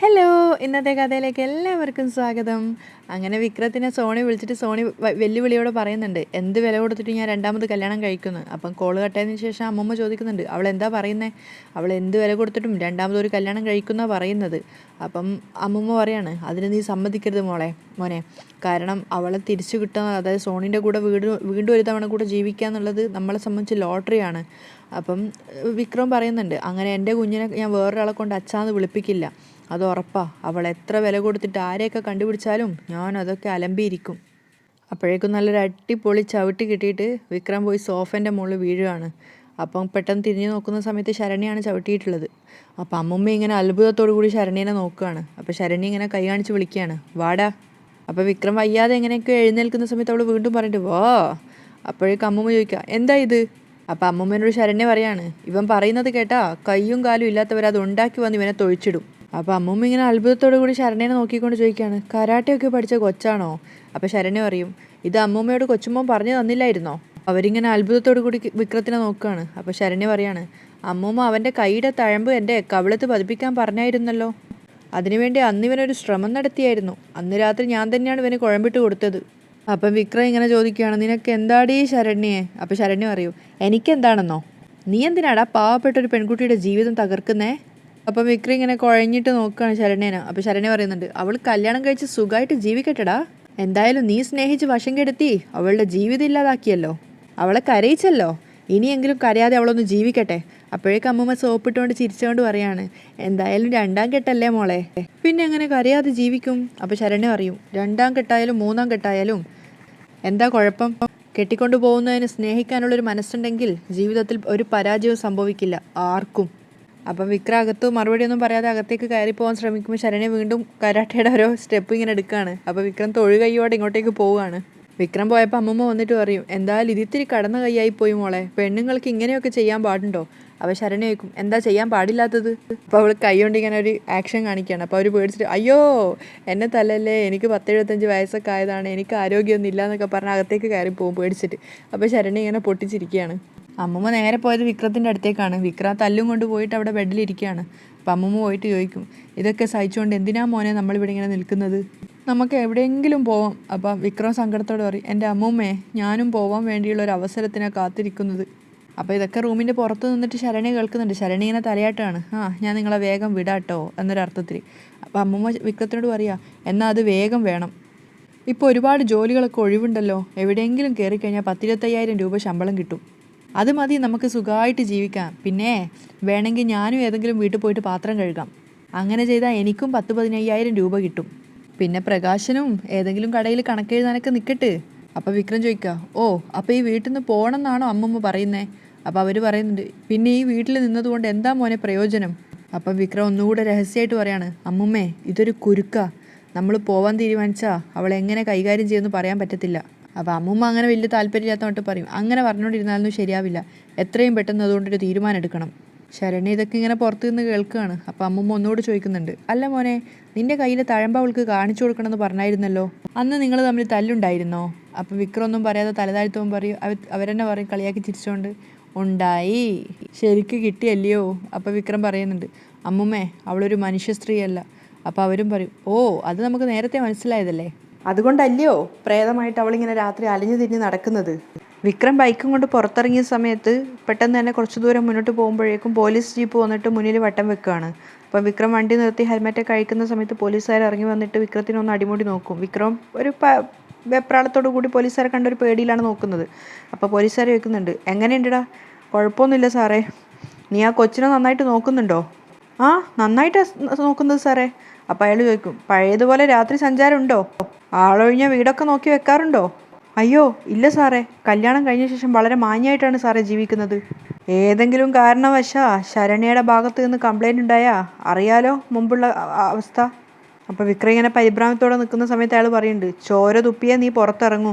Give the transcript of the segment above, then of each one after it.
Hello ഇന്നത്തെ കഥയിലേക്ക് എല്ലാവർക്കും സ്വാഗതം. അങ്ങനെ വിക്രത്തിനെ സോണി വിളിച്ചിട്ട് സോണി വെല്ലുവിളിയോട് പറയുന്നുണ്ട് എന്ത് വില കൊടുത്തിട്ട് ഞാൻ രണ്ടാമത് കല്യാണം കഴിക്കുന്നു? അപ്പം കോൾ കട്ടയതിന് ശേഷം അമ്മമ്മ ചോദിക്കുന്നുണ്ട് അവൾ എന്താ പറയുന്നത് അവൾ എന്ത് വില കൊടുത്തിട്ടും രണ്ടാമത് ഒരു കല്യാണം കഴിക്കുന്ന പറയുന്നത്. അപ്പം അമ്മമ്മ പറയാണ് അതിന് നീ സമ്മതിക്കരുത് മോളെ മോനെ. കാരണം അവളെ തിരിച്ചു കിട്ടുക അതായത് സോണിന്റെ കൂടെ വീട് വീണ്ടും ഒരു തവണ കൂടെ ജീവിക്കുക എന്നുള്ളത് നമ്മളെ സംബന്ധിച്ച് ലോട്ടറിയാണ്. അപ്പം വിക്രം പറയുന്നുണ്ട് അങ്ങനെ എന്റെ കുഞ്ഞിനെ ഞാൻ വേറൊരാളെ കൊണ്ട് അച്ഛാന്ന് വിളിപ്പിക്കില്ല. അത് ഉറപ്പാ. അവൾ എത്ര വില കൊടുത്തിട്ട് ആരെയൊക്കെ കണ്ടുപിടിച്ചാലും ഞാൻ അതൊക്കെ അലമ്പിയിരിക്കും. അപ്പോഴേക്കും നല്ലൊരു അടിപൊളി ചവിട്ടി കിട്ടിയിട്ട് വിക്രം പോയി സോഫേന്റെ മുകളിൽ വീഴുകയാണ് അപ്പം പെട്ടെന്ന് തിരിഞ്ഞു നോക്കുന്ന സമയത്ത് ശരണ്യാണ് ചവിട്ടിയിട്ടുള്ളത്. അപ്പം അമ്മമ്മ ഇങ്ങനെ അത്ഭുതത്തോടു കൂടി ശരണ്യനെ നോക്കുകയാണ്. അപ്പോൾ ശരണി ഇങ്ങനെ കൈ കാണിച്ച് വിളിക്കുകയാണ് വാടാ. അപ്പോൾ വിക്രം വയ്യാതെ എങ്ങനെയൊക്കെ എഴുന്നേൽക്കുന്ന സമയത്ത് അവൾ വീണ്ടും പറഞ്ഞിട്ട് വാ. അപ്പോഴേക്കും അമ്മമ്മ ചോദിക്കുക എന്താ ഇത്? അപ്പം അമ്മൂമ്മനോട് ശരണ്യ പറയാണ് ഇവൻ പറയുന്നത് കേട്ടാ കയ്യും കാലും ഇല്ലാത്തവർ അത് ഉണ്ടാക്കി വന്ന് ഇവനെ തൊഴിച്ചിടും. അപ്പം അമ്മൂമ്മ ഇങ്ങനെ അത്ഭുതത്തോടു കൂടി ശരണ്യനെ നോക്കിക്കൊണ്ട് ചോദിക്കുകയാണ് കരാട്ടയൊക്കെ പഠിച്ച കൊച്ചാണോ? അപ്പം ശരണ്യ പറയും ഇത് അമ്മൂമ്മയോട് കൊച്ചുമ്പോൾ പറഞ്ഞു തന്നില്ലായിരുന്നോ? അവരിങ്ങനെ അത്ഭുതത്തോടു കൂടി വിക്രത്തിനെ നോക്കുകയാണ്. അപ്പോൾ ശരണ്യ പറയാണ് അമ്മൂമ്മ അവന്റെ കൈയുടെ തഴമ്പ് എന്റെ കവിളത്ത് പതിപ്പിക്കാൻ പറഞ്ഞായിരുന്നല്ലോ. അതിനുവേണ്ടി അന്ന് ഇവനൊരു ശ്രമം നടത്തിയായിരുന്നു. അന്ന് രാത്രി ഞാൻ തന്നെയാണ് ഇവന് കുഴമ്പിട്ട് കൊടുത്തത്. അപ്പം വിക്രം ഇങ്ങനെ ചോദിക്കുകയാണ് നിനക്ക് എന്താടി ശരണ്യെ? അപ്പം ശരണ്യ പറയൂ എനിക്കെന്താണെന്നോ? നീ എന്തിനാടാ പാവപ്പെട്ട ഒരു പെൺകുട്ടിയുടെ ജീവിതം തകർക്കുന്നേ? അപ്പം വിക്രം ഇങ്ങനെ കുഴഞ്ഞിട്ട് നോക്കുകയാണ് ശരണ്യനെ. അപ്പം ശരണ്യ പറയുന്നുണ്ട് അവൾ കല്യാണം കഴിച്ച് സുഖമായിട്ട് ജീവിക്കട്ടെടാ. എന്തായാലും നീ സ്നേഹിച്ച് വശം കെടുത്തി അവളുടെ ജീവിതം ഇല്ലാതാക്കിയല്ലോ. അവളെ കരയിച്ചല്ലോ. ഇനിയെങ്കിലും കരയാതെ അവളൊന്ന് ജീവിക്കട്ടെ. അപ്പോഴേക്കും അമ്മമ്മ സോപ്പിട്ടുകൊണ്ട് ചിരിച്ചുകൊണ്ട് പറയാണ് എന്തായാലും രണ്ടാം കെട്ടല്ലേ മോളെ? പിന്നെ എങ്ങനെ കരയാതെ ജീവിക്കും? അപ്പോൾ ശരണ്യ പറയും രണ്ടാം കെട്ടായാലും മൂന്നാം കെട്ടായാലും എന്താ കുഴപ്പം? കെട്ടിക്കൊണ്ടു പോകുന്നതിന് സ്നേഹിക്കാനുള്ളൊരു മനസ്സുണ്ടെങ്കിൽ ജീവിതത്തിൽ ഒരു പരാജയവും സംഭവിക്കില്ല ആർക്കും. അപ്പം വിക്ര അകത്ത് മറുപടി ഒന്നും പറയാതെ അകത്തേക്ക് കയറി പോകാൻ ശ്രമിക്കുമ്പോൾ ശരണ്യ വീണ്ടും കരാട്ടയുടെ ഓരോ സ്റ്റെപ്പ് ഇങ്ങനെ എടുക്കുകയാണ് അപ്പോൾ വിക്രം തൊഴുകൈയോടെ ഇങ്ങോട്ടേക്ക് പോവുകയാണ്. വിക്രം പോയപ്പോൾ അമ്മമ്മ വന്നിട്ട് പറയും എന്തായാലും ഇതിത്തിരി കടന്ന കൈയായി പോയി മോളെ? പെണ്ണുങ്ങൾക്ക് ഇങ്ങനെയൊക്കെ ചെയ്യാൻ പാടുണ്ടോ? അപ്പോൾ ശരണി ചോദിക്കും എന്താ ചെയ്യാൻ പാടില്ലാത്തത്? അപ്പോൾ അവൾ കൈ കൊണ്ട് ഇങ്ങനെ ഒരു ആക്ഷൻ കാണിക്കുകയാണ്. അപ്പോൾ അവർ പേടിച്ചിട്ട് അയ്യോ എന്നെ തലല്ലേ എനിക്ക് പത്തെഴുപത്തഞ്ച് വയസ്സൊക്കെ ആയതാണ്. എനിക്ക് ആരോഗ്യമൊന്നും ഇല്ല എന്നൊക്കെ പറഞ്ഞ് അകത്തേക്ക് കയറി പോകും പേടിച്ചിട്ട്. അപ്പോൾ ശരണി ഇങ്ങനെ പൊട്ടിച്ചിരിക്കുകയാണ്. അമ്മമ്മ നേരെ പോയത് വിക്രത്തിന്റെ അടുത്തേക്കാണ്. വിക്ര തല്ലും കൊണ്ട് പോയിട്ട് അവിടെ ബെഡിലിരിക്കുകയാണ് അപ്പം അമ്മമ്മ പോയിട്ട് ചോദിക്കും ഇതൊക്കെ സഹിച്ചുകൊണ്ട് എന്തിനാ മോനെ നമ്മളിവിടെ ഇങ്ങനെ നിൽക്കുന്നത്? നമുക്ക് എവിടെയെങ്കിലും പോവാം. അപ്പം വിക്രം സങ്കടത്തോടെ പറയും എന്റെ അമ്മൂമ്മേ ഞാനും പോവാൻ വേണ്ടിയുള്ള ഒരു അവസരത്തിനാണ് കാത്തിരിക്കുന്നത്. അപ്പോൾ ഇതൊക്കെ റൂമിന്റെ പുറത്ത് നിന്നിട്ട് ശരണി കേൾക്കുന്നുണ്ട്. ശരണി ഇങ്ങനെ തലയാട്ടാണ്. ആ ഞാൻ നിങ്ങളെ വേഗം വിടാട്ടോ എന്നൊരർത്ഥത്തിൽ. അപ്പോൾ അമ്മമ്മ വിക്രത്തിനോട് പറയാ എന്നാൽ അത് വേഗം വേണം. ഇപ്പോൾ ഒരുപാട് ജോലികളൊക്കെ ഒഴിവുണ്ടല്ലോ. എവിടെയെങ്കിലും കയറി കഴിഞ്ഞാൽ പത്തിരുപത്തയ്യായിരം രൂപ ശമ്പളം കിട്ടും. അത് മതി നമുക്ക് സുഖമായിട്ട് ജീവിക്കാം. പിന്നെ വേണമെങ്കിൽ ഞാനും ഏതെങ്കിലും വീട്ടിൽ പോയിട്ട് പാത്രം കഴുകാം. അങ്ങനെ ചെയ്താൽ എനിക്കും പത്ത് പതിനയ്യായിരം രൂപ കിട്ടും. പിന്നെ പ്രകാശനും ഏതെങ്കിലും കടയിൽ കണക്കെഴുതാനൊക്കെ നിൽക്കട്ടെ അപ്പോൾ വിക്രം ചോദിക്കുക ഓ അപ്പോൾ ഈ വീട്ടിൽ നിന്ന് പോകണമെന്നാണോ അമ്മമ്മ പറയുന്നേ? അപ്പോൾ അവർ പറയുന്നുണ്ട് പിന്നെ ഈ വീട്ടിൽ നിന്നതുകൊണ്ട് എന്താ മോനെ പ്രയോജനം? അപ്പം വിക്രം ഒന്നുകൂടെ രഹസ്യമായിട്ട് പറയാണ് അമ്മുമ്മേ ഇതൊരു കുരുക്ക. നമ്മൾ പോവാൻ തീരുമാനിച്ചാൽ അവൾ എങ്ങനെ കൈകാര്യം ചെയ്യുമെന്ന് പറയാൻ പറ്റത്തില്ല. അപ്പോൾ അമ്മുമ്മ അങ്ങനെ വലിയ താല്പര്യമില്ലാത്തതുകൊണ്ട് പറയും അങ്ങനെ പറഞ്ഞുകൊണ്ടിരുന്നാലൊന്നും ശരിയാവില്ല. എത്രയും പെട്ടെന്ന് അതുകൊണ്ടൊരു തീരുമാനം എടുക്കണം. ശരണ്യ ഇതൊക്കെ ഇങ്ങനെ പുറത്തു നിന്ന് കേൾക്കുകയാണ്. അപ്പോൾ അമ്മുമ്മ ഒന്നുകൂടെ ചോദിക്കുന്നുണ്ട് അല്ല മോനെ നിന്റെ കയ്യിലെ തഴമ്പ അവൾക്ക് കാണിച്ചു കൊടുക്കണമെന്ന് പറഞ്ഞായിരുന്നല്ലോ? അന്ന് നിങ്ങൾ തമ്മിൽ തല്ലുണ്ടായിരുന്നോ? അപ്പം വിക്രം ഒന്നും പറയാതെ തലതാഴ്ത്തവും പറയും അവരെന്നെ പറയും കളിയാക്കി ചിരിച്ചുകൊണ്ട് ഉണ്ടായി. ശരിക്ക് കിട്ടിയല്ലയോ? അപ്പോൾ വിക്രം പറയുന്നുണ്ട് അമ്മുമ്മേ അവളൊരു മനുഷ്യ സ്ത്രീയല്ല. അപ്പോൾ അവരും പറയും ഓ അത് നമുക്ക് നേരത്തെ മനസ്സിലായതല്ലേ? അതുകൊണ്ടല്ലയോ പ്രേതമായിട്ട് അവളിങ്ങനെ രാത്രി അലഞ്ഞു തിരിഞ്ഞ് നടക്കുന്നത്? വിക്രം ബൈക്കും കൊണ്ട് പുറത്തിറങ്ങിയ സമയത്ത് പെട്ടെന്ന് തന്നെ കുറച്ച് ദൂരം മുന്നോട്ട് പോകുമ്പോഴേക്കും പോലീസ് ജീപ്പ് വന്നിട്ട് മുന്നിൽ വട്ടം വെക്കുകയാണ്. അപ്പം വിക്രം വണ്ടി നിർത്തി ഹെൽമെറ്റ് കഴിക്കുന്ന സമയത്ത് പോലീസുകാർ ഇറങ്ങി വന്നിട്ട് വിക്രത്തിനൊന്ന് അടിമുടി നോക്കും. വിക്രം ഒരു വെപ്രാളത്തോടു കൂടി പോലീസുകാരെ കണ്ട ഒരു പേടിയിലാണ് നോക്കുന്നത്. അപ്പോൾ പോലീസുകാർ ചോദിക്കുന്നുണ്ട് എങ്ങനെയുണ്ടടാ? കുഴപ്പമൊന്നുമില്ല സാറേ. നീ ആ കൊച്ചിനെ നന്നായിട്ട് നോക്കുന്നുണ്ടോ? ആ നന്നായിട്ട് നോക്കുന്നത് സാറേ. അപ്പം അയാൾ ചോദിക്കും പഴയതുപോലെ രാത്രി സഞ്ചാരമുണ്ടോ? ആളൊഴിഞ്ഞ വീടൊക്കെ നോക്കി വെക്കാറുണ്ടോ? അയ്യോ ഇല്ല സാറേ. കല്യാണം കഴിഞ്ഞ ശേഷം വളരെ മാന്യമായിട്ടാണ് സാറേ ജീവിക്കുന്നത്. ഏതെങ്കിലും കാരണവശാ ശരണ്യയുടെ ഭാഗത്ത് നിന്ന് കംപ്ലൈന്റ് ഉണ്ടായാ? അറിയാലോ മുമ്പുള്ള അവസ്ഥ. അപ്പോൾ വിക്രം ഇങ്ങനെ പരിഭ്രാമത്തോടെ നിൽക്കുന്ന സമയത്ത് അയാൾ പറയുന്നുണ്ട് ചോര തുപ്പിയാ നീ പുറത്തിറങ്ങൂ.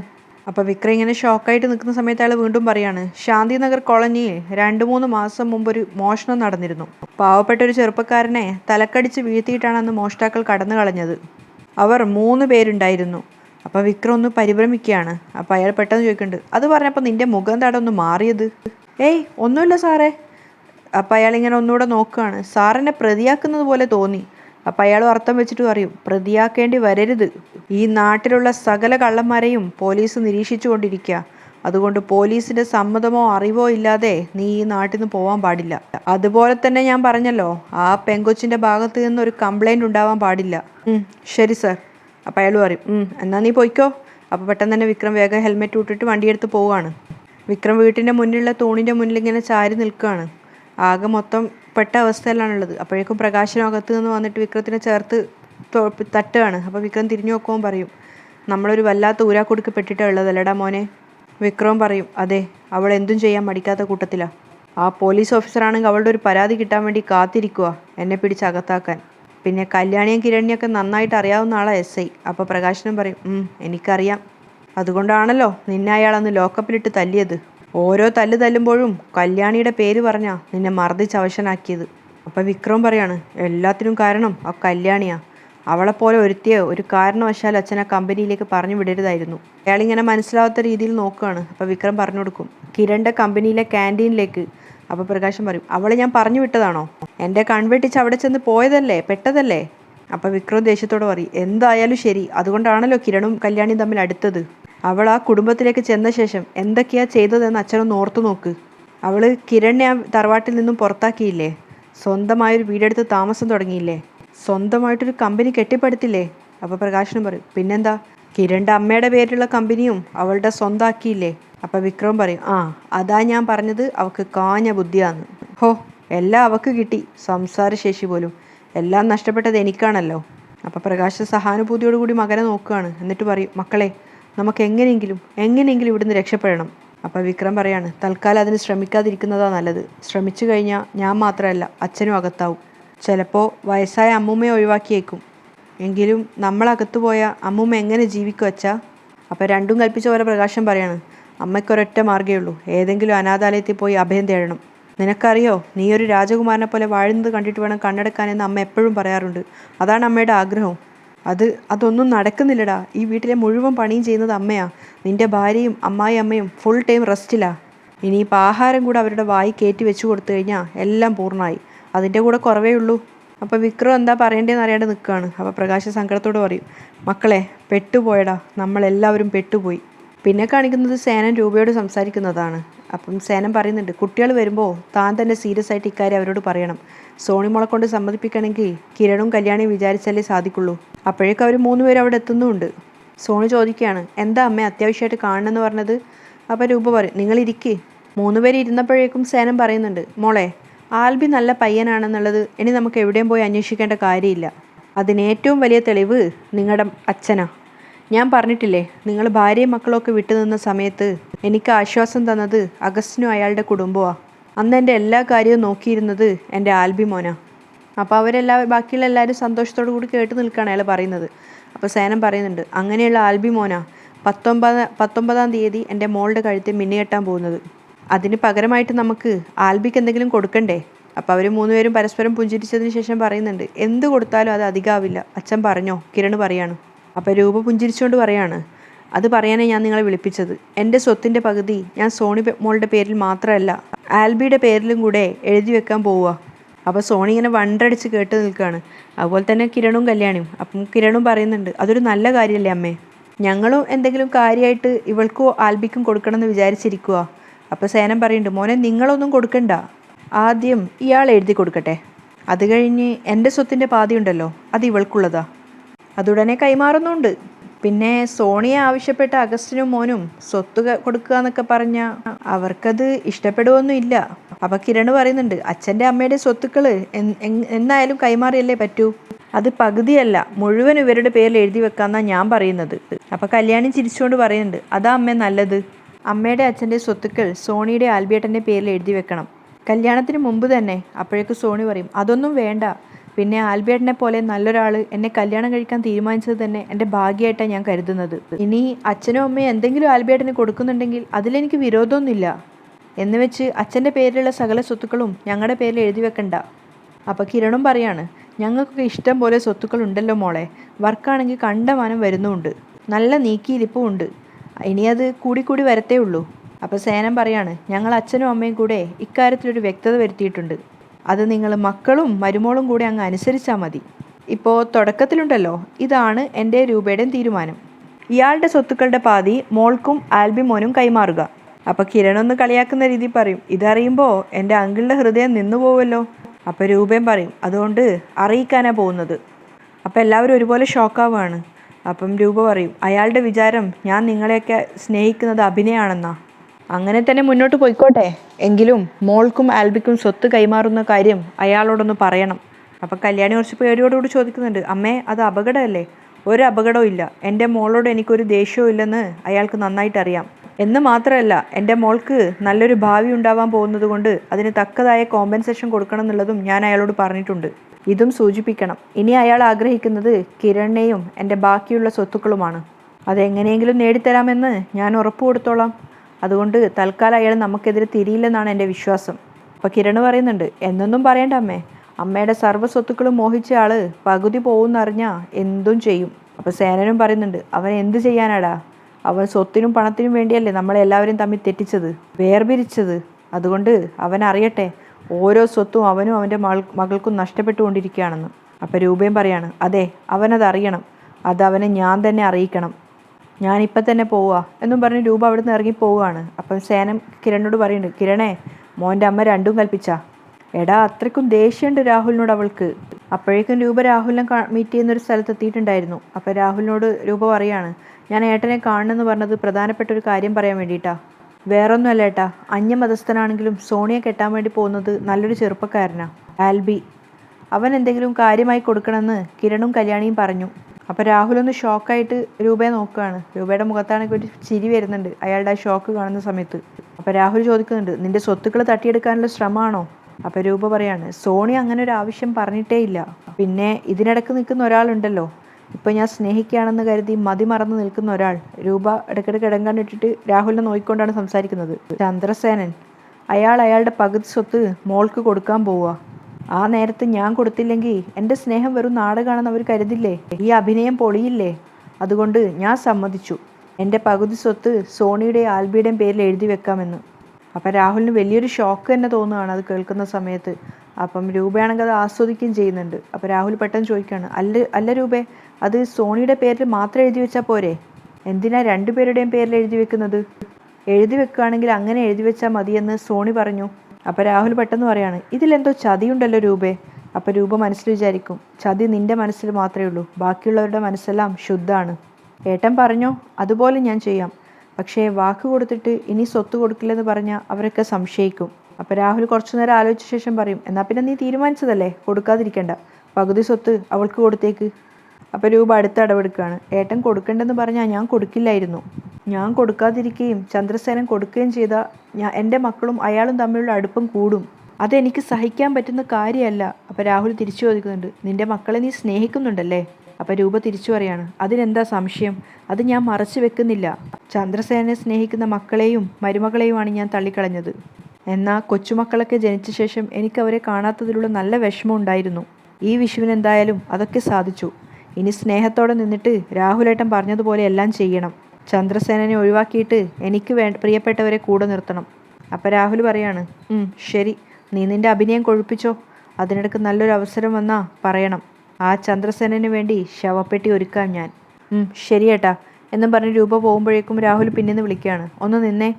അപ്പോൾ വിക്രം ഇങ്ങനെ ഷോക്കായിട്ട് നിൽക്കുന്ന സമയത്ത് അയാൾ വീണ്ടും പറയാണ് ശാന്തിനഗർ കോളനിയിൽ രണ്ട് മൂന്ന് മാസം മുമ്പ് ഒരു മോഷണം നടന്നിരുന്നു. പാവപ്പെട്ട ഒരു ചെറുപ്പക്കാരനെ തലക്കടിച്ച് വീഴ്ത്തിയിട്ടാണ് അന്ന് മോഷ്ടാക്കൾ കടന്നു കളഞ്ഞത്. അവർ മൂന്ന് പേരുണ്ടായിരുന്നു. അപ്പോൾ വിക്രം ഒന്ന് പരിഭ്രമിക്കുകയാണ്. അപ്പോൾ അയാൾ പെട്ടെന്ന് ചോദിക്കുന്നുണ്ട് അത് പറഞ്ഞപ്പോൾ നിന്റെ മുഖം തടം ഒന്ന് മാറിയത്? ഏയ് ഒന്നുമില്ല സാറേ. അപ്പം അയാൾ ഇങ്ങനെ ഒന്നുകൂടെ നോക്കുകയാണ്. സാറിനെ പ്രതിയാക്കുന്നത് പോലെ തോന്നി. അപ്പം അയാൾ അർത്ഥം വെച്ചിട്ട് പറയും പ്രതിയാക്കേണ്ടി വരരുത്. ഈ നാട്ടിലുള്ള സകല കള്ളന്മാരെയും പോലീസ് നിരീക്ഷിച്ചു കൊണ്ടിരിക്കുക. അതുകൊണ്ട് പോലീസിന്റെ സമ്മതമോ അറിവോ ഇല്ലാതെ നീ ഈ നാട്ടിൽ നിന്ന് പോകാൻ പാടില്ല. അതുപോലെ തന്നെ ഞാൻ പറഞ്ഞല്ലോ ആ പെങ്കൊച്ചിന്റെ ഭാഗത്ത് നിന്ന് ഒരു കംപ്ലൈന്റ് ഉണ്ടാവാൻ പാടില്ല. ശരി സർ അപ്പം അയാൾ പറയും എന്നാൽ നീ പോയിക്കോ. അപ്പോൾ പെട്ടെന്ന് തന്നെ വിക്രം വേഗം ഹെൽമെറ്റ് ഇട്ടിട്ട് വണ്ടിയെടുത്ത് പോവുകയാണ്. വിക്രം വീട്ടിന്റെ മുന്നിലുള്ള തൂണിന്റെ മുന്നിൽ ഇങ്ങനെ ചാരി നിൽക്കുകയാണ്. ആകെ മൊത്തം പെട്ട അവസ്ഥയിലാണുള്ളത്. അപ്പോഴേക്കും പ്രകാശനം അകത്ത് നിന്ന് വന്നിട്ട് വിക്രത്തിനെ ചേർത്ത് തട്ടുകയാണ്. അപ്പോൾ വിക്രം തിരിഞ്ഞു നോക്കുമ്പോൾ പറയും നമ്മളൊരു വല്ലാത്ത ഊരാക്കൊടുക്ക് പെട്ടിട്ടാണ് ഉള്ളതല്ലടാ മോനെ? വിക്രം പറയും അതെ അവൾ എന്തും ചെയ്യാൻ മടിക്കാത്ത കൂട്ടത്തിലാണ് ആ പോലീസ് ഓഫീസറാണെങ്കിൽ അവളുടെ ഒരു പരാതി കിട്ടാൻ വേണ്ടി കാത്തിരിക്കുക എന്നെ പിടിച്ച് അകത്താക്കാൻ. പിന്നെ കല്യാണിയും കിരണിയൊക്കെ നന്നായിട്ട് അറിയാവുന്ന ആളാണ് എസ് ഐ. അപ്പോൾ പ്രകാശനം പറയും "ഉം, എനിക്കറിയാം. അതുകൊണ്ടാണല്ലോ നിന്നെ അയാളന്ന് ലോക്കപ്പിലിട്ട് തല്ലിയത്. ഓരോ തല്ല് തല്ലുമ്പോഴും കല്യാണിയുടെ പേര് പറഞ്ഞാ നിന്നെ മർദ്ദിച്ച് അവശനാക്കിയത്. അപ്പം വിക്രം പറയാണ് എല്ലാത്തിനും കാരണം ആ കല്യാണിയാ. അവളെപ്പോലെ ഒരുത്തിയെ ഒരു കാരണവശാൽ അച്ഛൻ ആ കമ്പനിയിലേക്ക് പറഞ്ഞു വിടരുതായിരുന്നു. അയാളിങ്ങനെ മനസ്സിലാവാത്ത രീതിയിൽ നോക്കുകയാണ്. അപ്പോൾ വിക്രം പറഞ്ഞു കൊടുക്കും കിരണിന്റെ കമ്പനിയിലെ ക്യാന്റീനിലേക്ക് അപ്പോൾ പ്രകാശം പറയും അവളെ ഞാൻ പറഞ്ഞു വിട്ടതാണോ? എന്റെ കൺവെട്ടിച്ച് അവിടെ ചെന്ന് പോയതല്ലേ? പെട്ടതല്ലേ? അപ്പോൾ വിക്രം ദേഷ്യത്തോടെ പറയും എന്തായാലും ശരി. അതുകൊണ്ടാണല്ലോ കിരണും കല്യാണിയും തമ്മിൽ അടുത്തത്. അവൾ ആ കുടുംബത്തിലേക്ക് ചെന്ന ശേഷം എന്തൊക്കെയാ ചെയ്തതെന്ന് അച്ഛനൊന്ന് ഓർത്തു നോക്ക്. അവൾ കിരണിനെ ആ തറവാട്ടിൽ നിന്നും പുറത്താക്കിയില്ലേ? സ്വന്തമായൊരു വീടെടുത്ത് താമസം തുടങ്ങിയില്ലേ? സ്വന്തമായിട്ടൊരു കമ്പനി കെട്ടിപ്പടുത്തില്ലേ? അപ്പോൾ പ്രകാശനം പറയും പിന്നെന്താ? കിരണിന്റെ അമ്മയുടെ പേരിലുള്ള കമ്പനിയും അവളുടെ സ്വന്തമാക്കിയില്ലേ അപ്പോൾ വിക്രം പറയും ആ അതാ ഞാൻ പറഞ്ഞത് അവൾക്ക് കാഞ്ഞ ബുദ്ധിയാന്ന്. ഹോ എല്ലാം അവൾക്ക് കിട്ടി. സംസാരശേഷി പോലും. എല്ലാം നഷ്ടപ്പെട്ടത് എനിക്കാണല്ലോ. അപ്പോൾ പ്രകാശ സഹാനുഭൂതിയോടുകൂടി മകനെ നോക്കുകയാണ്. എന്നിട്ട് പറയും മക്കളെ നമുക്ക് എങ്ങനെയെങ്കിലും എങ്ങനെയെങ്കിലും ഇവിടുന്ന് രക്ഷപ്പെടണം. അപ്പോൾ വിക്രം പറയാണ് തൽക്കാലം അതിന് ശ്രമിക്കാതിരിക്കുന്നതാ നല്ലത്. ശ്രമിച്ചു കഴിഞ്ഞാൽ ഞാൻ മാത്രമല്ല അച്ഛനും അകത്താവും. ചിലപ്പോൾ വയസ്സായ അമ്മൂമ്മയെ ഒഴിവാക്കിയേക്കും. എങ്കിലും നമ്മളകത്തു പോയ അമ്മൂമ്മ എങ്ങനെ ജീവിക്കും അച്ഛാ? അപ്പോൾ രണ്ടും കൽപ്പിച്ച പോലെ പ്രകാശം പറയാണ് അമ്മയ്ക്കൊരൊറ്റ മാർഗമേ ഉള്ളൂ. ഏതെങ്കിലും അനാഥാലയത്തിൽ പോയി അഭയം തേടണം. നിനക്കറിയോ നീ ഒരു രാജകുമാരനെ പോലെ വാഴുന്നത് കണ്ടിട്ട് വേണം കണ്ണെടുക്കാനെന്ന് അമ്മ എപ്പോഴും പറയാറുണ്ട്. അതാണ് അമ്മയുടെ ആഗ്രഹം. അത് അതൊന്നും നടക്കുന്നില്ലടാ. ഈ വീട്ടിലെ മുഴുവൻ പണിയും ചെയ്യുന്നത് അമ്മയാ. നിന്റെ ഭാര്യയും അമ്മായി അമ്മയും ഫുൾ ടൈം റെസ്റ്റിലാ ഇനിയിപ്പോൾ ആഹാരം കൂടെ അവരുടെ വായി കയറ്റി വെച്ച് കൊടുത്തു കഴിഞ്ഞാൽ എല്ലാം പൂർണമായി അതിന്റെ കൂടെ കുറവേ ഉള്ളൂ. അപ്പോൾ വിക്രം എന്താ പറയേണ്ടതെന്ന് അറിയാണ്ട് നിൽക്കുകയാണ് അപ്പോൾ പ്രകാശ് സങ്കടത്തോട് പറയും മക്കളെ പെട്ടുപോയടാ. നമ്മളെല്ലാവരും പെട്ടുപോയി. പിന്നെ കാണിക്കുന്നത് സേനൻ രൂപയോട് സംസാരിക്കുന്നതാണ്. അപ്പം സേനൻ പറയുന്നുണ്ട് കുട്ടികൾ വരുമ്പോൾ താൻ തന്നെ സീരിയസ് ആയിട്ട് ഇക്കാര്യം അവരോട് പറയണം. സോണിമോളെ കൊണ്ട് സമ്മതിപ്പിക്കണമെങ്കിൽ കിരണും കല്യാണിയും വിചാരിച്ചാലേ സാധിക്കുള്ളൂ. അപ്പോഴേക്കും അവർ മൂന്നുപേരും അവിടെ എത്തുന്നുമുണ്ട്. സോണി ചോദിക്കുകയാണ് എന്താ അമ്മ അത്യാവശ്യമായിട്ട് കാണണമെന്ന് പറഞ്ഞത്? അപ്പോൾ രൂപ പറയും നിങ്ങളിരിക്കേ മൂന്നുപേര് ഇരുന്നപ്പോഴേക്കും സേനൻ പറയുന്നുണ്ട് മോളെ ആൽബി നല്ല പയ്യനാണെന്നുള്ളത് ഇനി നമുക്ക് എവിടെയും പോയി അന്വേഷിക്കേണ്ട കാര്യമില്ല. അതിന് ഏറ്റവും വലിയ തെളിവ് നിങ്ങളുടെ അച്ഛനാ. ഞാൻ പറഞ്ഞിട്ടില്ലേ നിങ്ങൾ ഭാര്യയും മക്കളൊക്കെ വിട്ടുനിന്ന സമയത്ത് എനിക്ക് ആശ്വാസം തന്നത് അഗസ്റ്റിനും അയാളുടെ കുടുംബമാണ് അന്ന് എന്റെ എല്ലാ കാര്യവും നോക്കിയിരുന്നത് എന്റെ ആൽബി മോനാ. അപ്പോൾ അവരെല്ലാ ബാക്കിയുള്ള എല്ലാവരും സന്തോഷത്തോടു കൂടി കേട്ട് നിൽക്കുകയാണ് അയാൾ പറയുന്നത്. അപ്പോൾ സേനം പറയുന്നുണ്ട് അങ്ങനെയുള്ള ആൽബി മോനാ. പത്തൊമ്പത് പത്തൊമ്പതാം തീയതി എന്റെ മോളുടെ കഴുത്തിൽ മിന്നുകെട്ടാൻ പോകുന്നത്. അതിന് പകരമായിട്ട് നമുക്ക് ആൽബിക്ക് എന്തെങ്കിലും കൊടുക്കണ്ടേ? അപ്പോൾ അവർ മൂന്നുപേരും പരസ്പരം പുഞ്ചിരിച്ചതിന് ശേഷം പറയുന്നുണ്ട് എന്ത് കൊടുത്താലും അത് അധികമാവില്ല അച്ഛൻ പറഞ്ഞോ? കിരണ് പറയാണ്. അപ്പോൾ രൂപ പുഞ്ചിരിച്ചുകൊണ്ട് പറയാണ് അത് പറയാനേ ഞാൻ നിങ്ങളെ വിളിപ്പിച്ചത്. എന്റെ സ്വത്തിന്റെ പകുതി ഞാൻ സോണി മോളുടെ പേരിൽ മാത്രമല്ല ആൽബിയുടെ പേരിലും കൂടെ എഴുതി വെക്കാൻ പോവുക അപ്പോൾ സോണി ഇങ്ങനെ വണ്ടടിച്ച് കേട്ട് നിൽക്കുകയാണ് അതുപോലെ തന്നെ കിരണും കല്യാണിയും. അപ്പം കിരണും പറയുന്നുണ്ട് അതൊരു നല്ല കാര്യമല്ലേ അമ്മേ? ഞങ്ങളും എന്തെങ്കിലും കാര്യമായിട്ട് ഇവൾക്കോ ആൽബിക്കും കൊടുക്കണമെന്ന് വിചാരിച്ചിരിക്കുക അപ്പോൾ സേനം പറയുന്നുണ്ട് മോനെ നിങ്ങളൊന്നും കൊടുക്കണ്ട. ആദ്യം ഇയാൾ എഴുതി കൊടുക്കട്ടെ. അത് കഴിഞ്ഞ് എന്റെ സ്വത്തിന്റെ പാതിയുണ്ടല്ലോ അത് ഇവൾക്കുള്ളതാ. അതുടനെ കൈമാറുന്നുണ്ട്. പിന്നെ സോണിയ ആവശ്യപ്പെട്ട അഗസ്റ്റിനും മോനും സ്വത്ത് കൊടുക്കുക എന്നൊക്കെ പറഞ്ഞ അവർക്കത് ഇഷ്ടപ്പെടുകയൊന്നുമില്ല അപ്പൊ കിരണ് പറയുന്നുണ്ട് അച്ഛന്റെ അമ്മയുടെ സ്വത്തുക്കൾ എന്നായാലും കൈമാറിയല്ലേ പറ്റൂ? അത് പകുതിയല്ല മുഴുവൻ ഇവരുടെ പേരിൽ എഴുതി വെക്കാന്നാ ഞാൻ പറയുന്നത്. അപ്പൊ കല്യാണി ചിരിച്ചുകൊണ്ട് പറയുന്നുണ്ട് അതാ അമ്മ നല്ലത്. അമ്മയുടെ അച്ഛന്റെ സ്വത്തുക്കൾ സോണിയുടെ ആൽബിയേട്ടന്റെ പേരിൽ എഴുതി വെക്കണം. കല്യാണത്തിന് മുമ്പ് തന്നെ. അപ്പോഴേക്ക് സോണി പറയും അതൊന്നും വേണ്ട. പിന്നെ ആൽബിയേട്ടനെ പോലെ നല്ലൊരാൾ എന്നെ കല്യാണം കഴിക്കാൻ തീരുമാനിച്ചത് തന്നെ എന്റെ ഭാഗ്യമായിട്ടാണ് ഞാൻ കരുതുന്നത്. ഇനി അച്ഛനും അമ്മയും എന്തെങ്കിലും ആൽബിയേട്ടന് കൊടുക്കുന്നുണ്ടെങ്കിൽ അതിലെനിക്ക് വിരോധമൊന്നുമില്ല എന്ന് വെച്ച് അച്ഛന്റെ പേരിലുള്ള സകല സ്വത്തുക്കളും ഞങ്ങളുടെ പേരിൽ എഴുതി വെക്കണ്ട. അപ്പോൾ കിരണും പറയാണ് ഞങ്ങൾക്കൊക്കെ ഇഷ്ടം പോലെ സ്വത്തുക്കൾ ഉണ്ടല്ലോ മോളെ വർക്കാണെങ്കിൽ കണ്ടമാനം വരുന്നുമുണ്ട്. നല്ല നീക്കിയിരിപ്പും ഉണ്ട്. ഇനി അത് കൂടിക്കൂടി വരത്തേ ഉള്ളൂ. അപ്പോൾ സേനം പറയാണ് ഞങ്ങൾ അച്ഛനും അമ്മയും കൂടെ ഇക്കാര്യത്തിലൊരു വ്യക്തത വരുത്തിയിട്ടുണ്ട്. അത് നിങ്ങൾ മക്കളും മരുമോളും കൂടെ അങ്ങ് അനുസരിച്ചാൽ മതി. ഇപ്പോൾ തുടക്കത്തിലുണ്ടല്ലോ ഇതാണ് എന്റെ രൂപയുടെയും തീരുമാനം. ഇയാളുടെ സ്വത്തുക്കളുടെ പാതി മോൾക്കും ആൽബിമോനും കൈമാറുക. അപ്പോൾ കിരണൊന്ന് കളിയാക്കുന്ന രീതി പറയും. ഇതറിയുമ്പോൾ എന്റെ അങ്കിളുടെ ഹൃദയം നിന്നു പോവുമല്ലോ അപ്പോൾ രൂപയും പറയും അതുകൊണ്ട് അറിയിക്കാനാണ് പോകുന്നത്. അപ്പോൾ എല്ലാവരും ഒരുപോലെ ഷോക്കാവുകയാണ് അപ്പം രൂപ പറയും അയാളുടെ വിചാരം ഞാൻ നിങ്ങളെയൊക്കെ സ്നേഹിക്കുന്നത് അഭിനയാണെന്നാ. അങ്ങനെ തന്നെ മുന്നോട്ട് പോയിക്കോട്ടെ. എങ്കിലും മോൾക്കും ആൽബിക്കും സ്വത്ത് കൈമാറുന്ന കാര്യം അയാളോടൊന്ന് പറയണം. അപ്പം കല്യാണി കുറച്ച് പേടിയോടുകൂടി ചോദിക്കുന്നുണ്ട് അമ്മേ അത് അപകടമല്ലേ? ഒരു അപകടവും ഇല്ല. എന്റെ മോളോട് എനിക്കൊരു ദേഷ്യവും ഇല്ലെന്ന് അയാൾക്ക് നന്നായിട്ട് അറിയാം എന്ന് മാത്രമല്ല എന്റെ മോൾക്ക് നല്ലൊരു ഭാവി ഉണ്ടാവാൻ പോകുന്നത് കൊണ്ട് അതിന് തക്കതായ കോമ്പൻസേഷൻ കൊടുക്കണം എന്നുള്ളതും ഞാൻ അയാളോട് പറഞ്ഞിട്ടുണ്ട്. ഇതും സൂചിപ്പിക്കണം. ഇനി അയാൾ ആഗ്രഹിക്കുന്നത് കിരണിനെയും എന്റെ ബാക്കിയുള്ള സ്വത്തുക്കളുമാണ്. അതെങ്ങനെയെങ്കിലും നേടിത്തരാമെന്ന് ഞാൻ ഉറപ്പ് കൊടുത്തോളാം. അതുകൊണ്ട് തൽക്കാലം അയാൾ നമുക്കെതിരെ തിരിയില്ലെന്നാണ് എന്റെ വിശ്വാസം. അപ്പോൾ കിരണ് പറയുന്നുണ്ട് എന്നൊന്നും പറയണ്ട അമ്മേ. അമ്മയുടെ സർവ സ്വത്തുക്കളും മോഹിച്ച ആൾ പകുതി പോകുന്നറിഞ്ഞാൽ എന്തും ചെയ്യും. അപ്പോൾ സേനനും പറയുന്നുണ്ട് അവൻ എന്ത് ചെയ്യാനാടാ? അവൻ സ്വത്തിനും പണത്തിനും വേണ്ടിയല്ലേ നമ്മളെല്ലാവരും തമ്മിൽ തെറ്റിച്ചത് വേർപിരിച്ചത്. അതുകൊണ്ട് അവൻ അറിയട്ടെ ഓരോ സ്വത്തും അവനും അവന്റെ മകൾ മകൾക്കും നഷ്ടപ്പെട്ടുകൊണ്ടിരിക്കുകയാണെന്ന്. അപ്പോൾ രൂപയും പറയാണ് അതെ അവനത് അറിയണം അത് അവനെ ഞാൻ തന്നെ അറിയിക്കണം. ഞാൻ ഇപ്പം തന്നെ പോവുക എന്നും പറഞ്ഞ് രൂപ അവിടെ നിന്ന് ഇറങ്ങി പോവുകയാണ് അപ്പം സേനം കിരണിനോട് പറയുന്നുണ്ട് കിരണേ മോന്റെ അമ്മ രണ്ടും കൽപ്പിച്ചാ. എടാ അത്രയ്ക്കും ദേഷ്യമുണ്ട് രാഹുലിനോട് അവൾക്ക്. അപ്പോഴേക്കും രൂപ രാഹുലിനെ മീറ്റ് ചെയ്യുന്നൊരു സ്ഥലത്ത് എത്തിയിട്ടുണ്ടായിരുന്നു. അപ്പോൾ രാഹുലിനോട് രൂപ പറയാണ് ഞാൻ ഏട്ടനെ കാണണമെന്ന് പറഞ്ഞത് പ്രധാനപ്പെട്ട ഒരു കാര്യം പറയാൻ വേണ്ടിയിട്ടാ. വേറൊന്നുമല്ല ഏട്ടാ അന്യമതസ്ഥനാണെങ്കിലും സോണിയെ കെട്ടാൻ വേണ്ടി പോകുന്നത് നല്ലൊരു ചെറുപ്പക്കാരനാ ആൽബി. അവൻ എന്തെങ്കിലും കാര്യമായി കൊടുക്കണമെന്ന് കിരണും കല്യാണിയും പറഞ്ഞു. അപ്പോൾ രാഹുൽ ഒന്ന് ഷോക്കായിട്ട് രൂപയെ നോക്കുകയാണ്. രൂപയുടെ മുഖത്താണെങ്കിൽ ഒരു ചിരി വരുന്നുണ്ട്. അയാളുടെ ആ ഷോക്ക് കാണുന്ന സമയത്ത്. അപ്പോൾ രാഹുൽ ചോദിക്കുന്നുണ്ട് നിന്റെ സ്വത്തുക്കൾ തട്ടിയെടുക്കാനുള്ള ശ്രമമാണോ? അപ്പോൾ രൂപ പറയാണ് സോണി അങ്ങനെ ഒരു ആവശ്യം പറഞ്ഞിട്ടേ ഇല്ല. പിന്നെ ഇതിനിടക്ക് നിൽക്കുന്ന ഒരാളുണ്ടല്ലോ. ഇപ്പം ഞാൻ സ്നേഹിക്കുകയാണെന്ന് കരുതി മതി മറന്ന് നിൽക്കുന്ന ഒരാൾ. രൂപ ഇടയ്ക്കിടയ്ക്ക് ഇടം കണ്ടിട്ടിട്ട് രാഹുലിനെ നോക്കിക്കൊണ്ടാണ് സംസാരിക്കുന്നത്. ചന്ദ്രസേനൻ അയാൾ അയാളുടെ പകുതി സ്വത്ത് മോൾക്ക് കൊടുക്കാൻ പോവുക. ആ നേരത്ത് ഞാൻ കൊടുത്തില്ലെങ്കിൽ എന്റെ സ്നേഹം വെറും നാടകമാണെന്ന് അവർ കരുതില്ലേ? ഈ അഭിനയം പൊളിയില്ലേ? അതുകൊണ്ട് ഞാൻ സമ്മതിച്ചു. എന്റെ പകുതി സ്വത്ത് സോണിയുടെ ആൽബിയുടെയും പേരിൽ എഴുതി വെക്കാമെന്ന്. അപ്പം രാഹുലിന് വലിയൊരു ഷോക്ക് തന്നെ തോന്നുകയാണ് അത് കേൾക്കുന്ന സമയത്ത്. അപ്പം രൂപയാണെങ്കിൽ അത് ആസ്വദിക്കുകയും ചെയ്യുന്നുണ്ട്. അപ്പോൾ രാഹുൽ പെട്ടെന്ന് ചോദിക്കുകയാണ് അല്ല അല്ല രൂപേ അത് സോണിയുടെ പേരിൽ മാത്രം എഴുതി വെച്ചാൽ പോരെ? എന്തിനാ രണ്ടുപേരുടെയും പേരിൽ എഴുതി വെക്കുന്നത്? എഴുതി വെക്കുകയാണെങ്കിൽ അങ്ങനെ എഴുതി വെച്ചാൽ മതിയെന്ന് സോണി പറഞ്ഞു. അപ്പോൾ രാഹുൽ പെട്ടെന്ന് പറയാണ് ഇതിലെന്തോ ചതിയുണ്ടല്ലോ രൂപേ. അപ്പോൾ രൂപ മനസ്സിൽ വിചാരിക്കും ചതി നിന്റെ മനസ്സിൽ മാത്രമേ ഉള്ളൂ ബാക്കിയുള്ളവരുടെ മനസ്സെല്ലാം ശുദ്ധമാണ്. ഏട്ടൻ പറഞ്ഞോ അതുപോലെ ഞാൻ ചെയ്യാം പക്ഷേ വാക്ക് കൊടുത്തിട്ട് ഇനി സ്വത്ത് കൊടുക്കില്ലെന്ന് പറഞ്ഞാൽ അവരൊക്കെ സംശയിക്കും. അപ്പോൾ രാഹുൽ കുറച്ചു നേരം ആലോചിച്ച ശേഷം പറയും എന്നാൽ പിന്നെ നീ തീരുമാനിച്ചതല്ലേ കൊടുക്കാതിരിക്കണ്ട പകുതി സ്വത്ത് അവൾക്ക് കൊടുത്തേക്ക്. അപ്പോൾ രൂപ അടുത്ത അടവെടുക്കുകയാണ് ഏട്ടൻ കൊടുക്കേണ്ടെന്ന് പറഞ്ഞാൽ ഞാൻ കൊടുക്കില്ലായിരുന്നു. ഞാൻ കൊടുക്കാതിരിക്കുകയും ചന്ദ്രസേനൻ കൊടുക്കുകയും ചെയ്താൽ ഞാൻ എന്റെ മക്കളും അയാളും തമ്മിലുള്ള അടുപ്പം കൂടും. അതെനിക്ക് സഹിക്കാൻ പറ്റുന്ന കാര്യമല്ല. അപ്പോൾ രാഹുൽ തിരിച്ചു ചോദിക്കുന്നുണ്ട് നിന്റെ മക്കളെ നീ സ്നേഹിക്കുന്നുണ്ടല്ലേ? അപ്പോൾ രൂപ തിരിച്ചു പറയാണ് അതിനെന്താ സംശയം? അത് ഞാൻ മറച്ചു വെക്കുന്നില്ല. ചന്ദ്രസേനനെ സ്നേഹിക്കുന്ന മക്കളെയും മരുമകളെയുമാണ് ഞാൻ തള്ളിക്കളഞ്ഞത്. എന്നാൽ കൊച്ചുമക്കളൊക്കെ ജനിച്ച ശേഷം എനിക്ക് അവരെ കാണാത്തതിലുള്ള നല്ല വിഷമം ഉണ്ടായിരുന്നു. ഈ വിഷുവിന് എന്തായാലും അതൊക്കെ സാധിച്ചു. ഇനി സ്നേഹത്തോടെ നിന്നിട്ട് രാഹുലേട്ടൻ പറഞ്ഞതുപോലെ എല്ലാം ചെയ്യണം. ചന്ദ്രസേനനെ ഒഴിവാക്കിയിട്ട് എനിക്ക് വേ പ്രിയപ്പെട്ടവരെ കൂടെ നിർത്തണം. അപ്പം രാഹുൽ പറയാണ് "ഉം, ശരി. നീ നിന്റെ അഭിനയം കൊഴുപ്പിച്ചോ. അതിനിടക്ക് നല്ലൊരു അവസരം വന്നാ പറയണം. ആ ചന്ദ്രസേനന് വേണ്ടി ശവപ്പെട്ടി ഒരുക്കാം ഞാൻ. "ഉം, ശരി ഏട്ടാ. എന്നും പറഞ്ഞ് രൂപ പോകുമ്പോഴേക്കും രാഹുൽ പിന്നിന്ന് വിളിക്കുകയാണ്. ഒന്ന് നിന്നേ.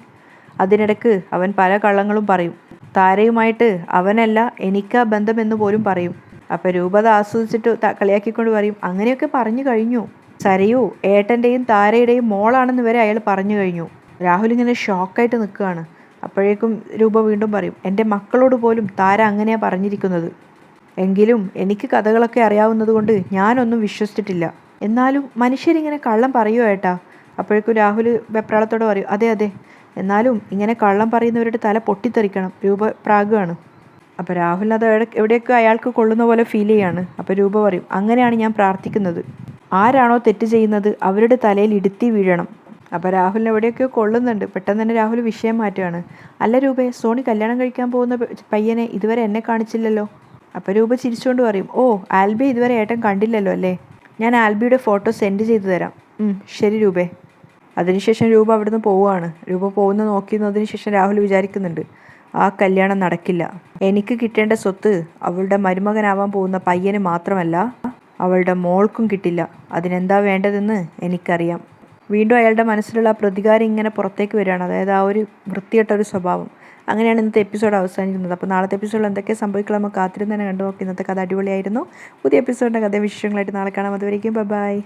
അതിനിടക്ക് അവൻ പല കള്ളങ്ങളും പറയും. താരയുമായിട്ട് അവനല്ല എനിക്കാ ബന്ധമെന്ന് പോലും പറയും. അപ്പം രൂപത ആസ്വദിച്ചിട്ട് കളിയാക്കിക്കൊണ്ട് പറയും അങ്ങനെയൊക്കെ പറഞ്ഞു കഴിഞ്ഞു. സരയു ഏട്ടന്റെയും താരയുടെയും മോളാണെന്ന് വരെ അയാൾ പറഞ്ഞു കഴിഞ്ഞു. രാഹുൽ ഇങ്ങനെ ഷോക്കായിട്ട് നിൽക്കുകയാണ്. അപ്പോഴേക്കും രൂപ വീണ്ടും പറയും എന്റെ മക്കളോട് പോലും താര അങ്ങനെയാണ് പറഞ്ഞിരിക്കുന്നത്. എങ്കിലും എനിക്ക് കഥകളൊക്കെ അറിയാവുന്നത് കൊണ്ട് ഞാനൊന്നും വിശ്വസിച്ചിട്ടില്ല. എന്നാലും മനുഷ്യരിങ്ങനെ കള്ളം പറയുമോ ഏട്ടാ? അപ്പോഴേക്കും രാഹുൽ വെപ്രാളത്തോടെ പറയും അതെ അതെ. എന്നാലും ഇങ്ങനെ കള്ളം പറയുന്നവരുടെ തല പൊട്ടിത്തെറിക്കണം. രൂപ പ്രാഗുവാണ് അപ്പോൾ രാഹുൽ അത് എവിടെയൊക്കെ അയാൾക്ക് കൊള്ളുന്ന പോലെ ഫീൽ ചെയ്യാണ്. അപ്പോൾ രൂപ പറയും അങ്ങനെയാണ് ഞാൻ പ്രാർത്ഥിക്കുന്നത്. ആരാണോ തെറ്റ് ചെയ്യുന്നത് അവരുടെ തലയിൽ ഇടുത്തി വീഴണം. അപ്പോൾ രാഹുലിന് എവിടെയൊക്കെയോ കൊള്ളുന്നുണ്ട്. പെട്ടെന്ന് തന്നെ രാഹുൽ വിഷയം മാറ്റുകയാണ്. അല്ല രൂപേ സോണി കല്യാണം കഴിക്കാൻ പോകുന്ന പയ്യനെ ഇതുവരെ എന്നെ കാണിച്ചില്ലല്ലോ? അപ്പോൾ രൂപ ചിരിച്ചുകൊണ്ട് പറയും ഓ ആൽബി ഇതുവരെ ഏട്ടൻ കണ്ടില്ലല്ലോ അല്ലേ? ഞാൻ ആൽബിയുടെ ഫോട്ടോ സെൻഡ് ചെയ്തു തരാം. ശരി രൂപേ. അതിനുശേഷം രൂപ അവിടുന്ന് പോവുകയാണ്. രൂപ പോകുന്ന നോക്കിയതിന് ശേഷം രാഹുൽ വിചാരിക്കുന്നുണ്ട് ആ കല്യാണം നടക്കില്ല. എനിക്ക് കിട്ടേണ്ട സ്വത്ത് അവളുടെ മരുമകനാവാൻ പോകുന്ന പയ്യന് മാത്രമല്ല അവളുടെ മോൾക്കും കിട്ടില്ല. അതിനെന്താ വേണ്ടതെന്ന് എനിക്കറിയാം. വീണ്ടും അയാളുടെ മനസ്സിലുള്ള പ്രതികാരം ഇങ്ങനെ പുറത്തേക്ക് വരികയാണ്. അതായത് ആ ഒരു വൃത്തികെട്ട ഒരു സ്വഭാവം. അങ്ങനെയാണ് ഇന്നത്തെ എപ്പിസോഡ് അവസാനിക്കുന്നത്. അപ്പോൾ നാളത്തെ എപ്പിസോഡിൽ എന്തൊക്കെ സംഭവിക്കണം നമുക്ക് കാത്തിരുന്ന് തന്നെ കണ്ടു നോക്കി ഇന്നത്തെ കഥ അടിപൊളിയായിരുന്നു. പുതിയ എപ്പിസോഡിന്റെ കഥ വിശേഷങ്ങളായിട്ട് നാളെ കാണാം. അതുവരേക്കും ബൈ.